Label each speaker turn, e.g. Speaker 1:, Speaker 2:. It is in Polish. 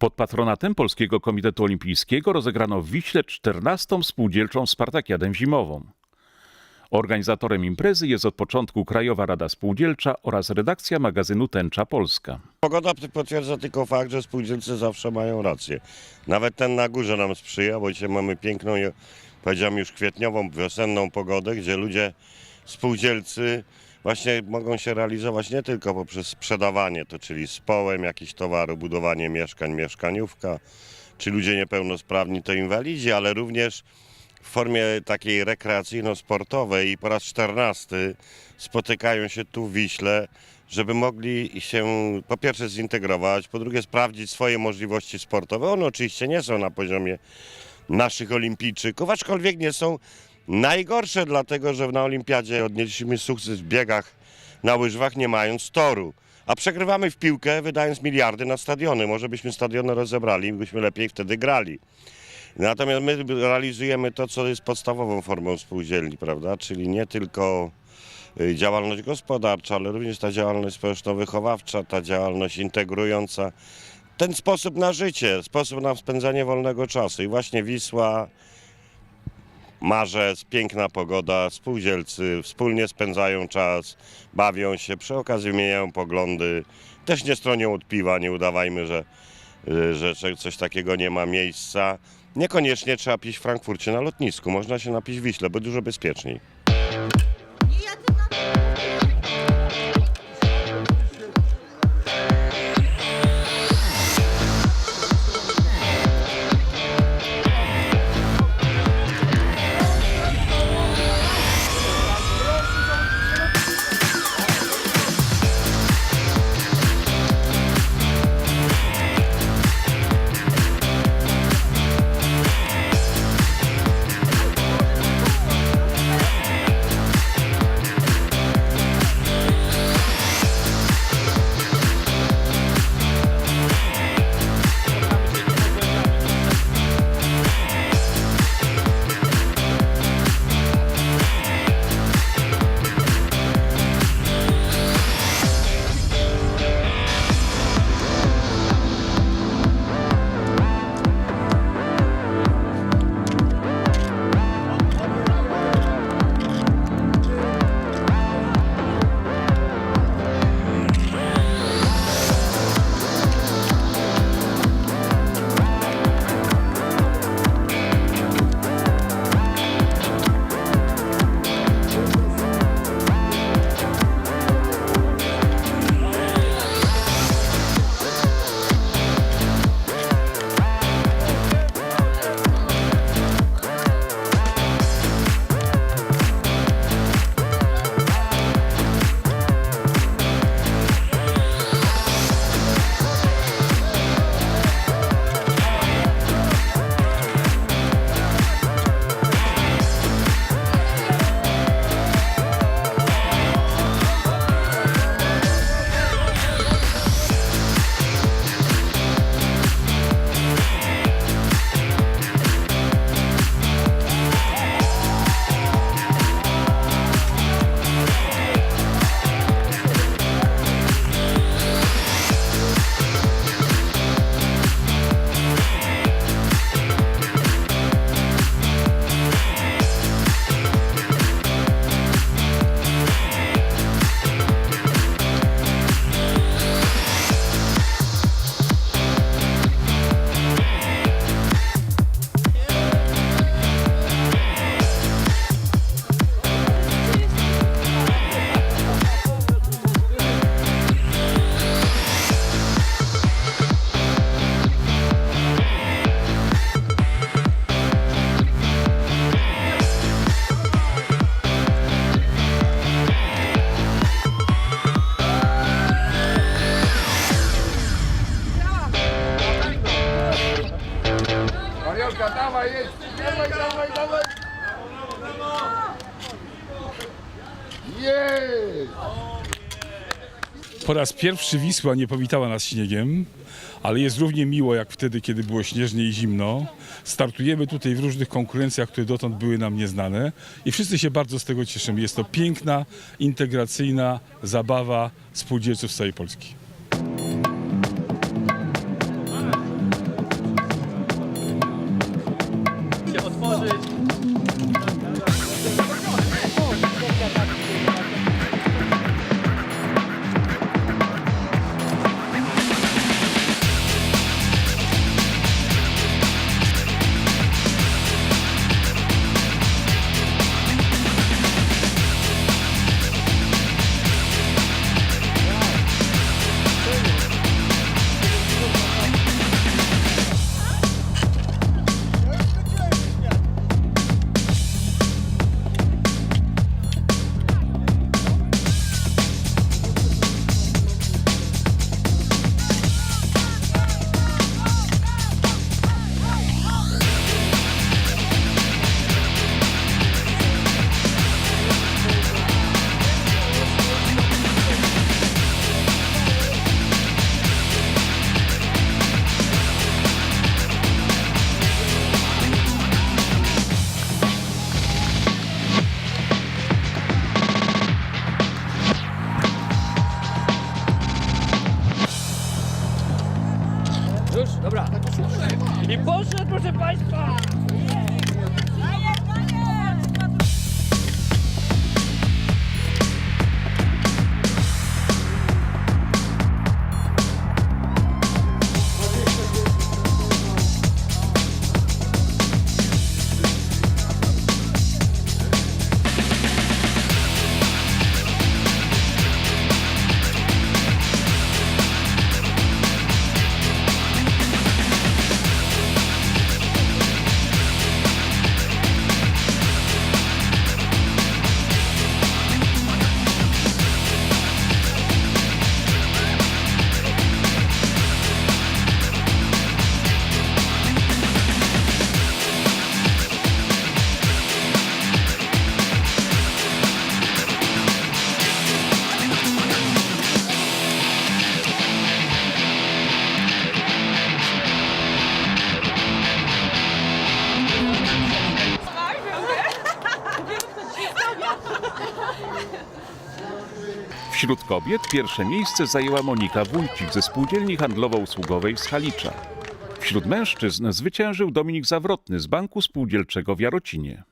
Speaker 1: Pod patronatem Polskiego Komitetu Olimpijskiego rozegrano w Wiśle 14. spółdzielczą Spartakiadę Zimową. Organizatorem imprezy jest od początku Krajowa Rada Spółdzielcza oraz redakcja magazynu Tęcza Polska.
Speaker 2: Pogoda potwierdza tylko fakt, że spółdzielcy zawsze mają rację. Nawet ten na górze nam sprzyja, bo dzisiaj mamy piękną, powiedziałem już kwietniową, wiosenną pogodę, gdzie ludzie, spółdzielcy właśnie mogą się realizować nie tylko poprzez sprzedawanie, to czyli społem jakichś towaru, budowanie mieszkań, mieszkaniówka, czy ludzie niepełnosprawni to inwalidzi, ale również w formie takiej rekreacyjno-sportowej i po raz czternasty spotykają się tu w Wiśle, żeby mogli się po pierwsze zintegrować, po drugie sprawdzić swoje możliwości sportowe. One oczywiście nie są na poziomie naszych olimpijczyków, aczkolwiek nie są najgorsze, dlatego że na olimpiadzie odnieśliśmy sukces w biegach na łyżwach nie mając toru. A przegrywamy w piłkę wydając miliardy na stadiony. Może byśmy stadiony rozebrali i byśmy lepiej wtedy grali. Natomiast my realizujemy to, co jest podstawową formą spółdzielni, prawda? Czyli nie tylko y, działalność gospodarcza, ale również ta działalność społeczno-wychowawcza, ta działalność integrująca. Ten sposób na życie, sposób na spędzanie wolnego czasu. I właśnie Wisła, marzec, piękna pogoda, spółdzielcy wspólnie spędzają czas, bawią się, przy okazji wymieniają poglądy. Też nie stronią od piwa, nie udawajmy, że, y, że coś takiego nie ma miejsca. Niekoniecznie trzeba pić w Frankfurcie na lotnisku, można się napić w Wiśle, bo dużo bezpieczniej.
Speaker 3: Jedź! Dawaj, dawaj, dawaj! Jest!
Speaker 4: Po raz pierwszy Wisła nie powitała nas śniegiem, ale jest równie miło jak wtedy, kiedy było śnieżnie i zimno. Startujemy tutaj w różnych konkurencjach, które dotąd były nam nieznane i wszyscy się bardzo z tego cieszymy. Jest to piękna, integracyjna zabawa spółdzielców z całej Polski.
Speaker 5: Tschüss.
Speaker 1: Wśród kobiet pierwsze miejsce zajęła Monika Wójcik ze spółdzielni handlowo-usługowej z Halicza. Wśród mężczyzn zwyciężył Dominik Zawrotny z Banku Spółdzielczego w Jarocinie.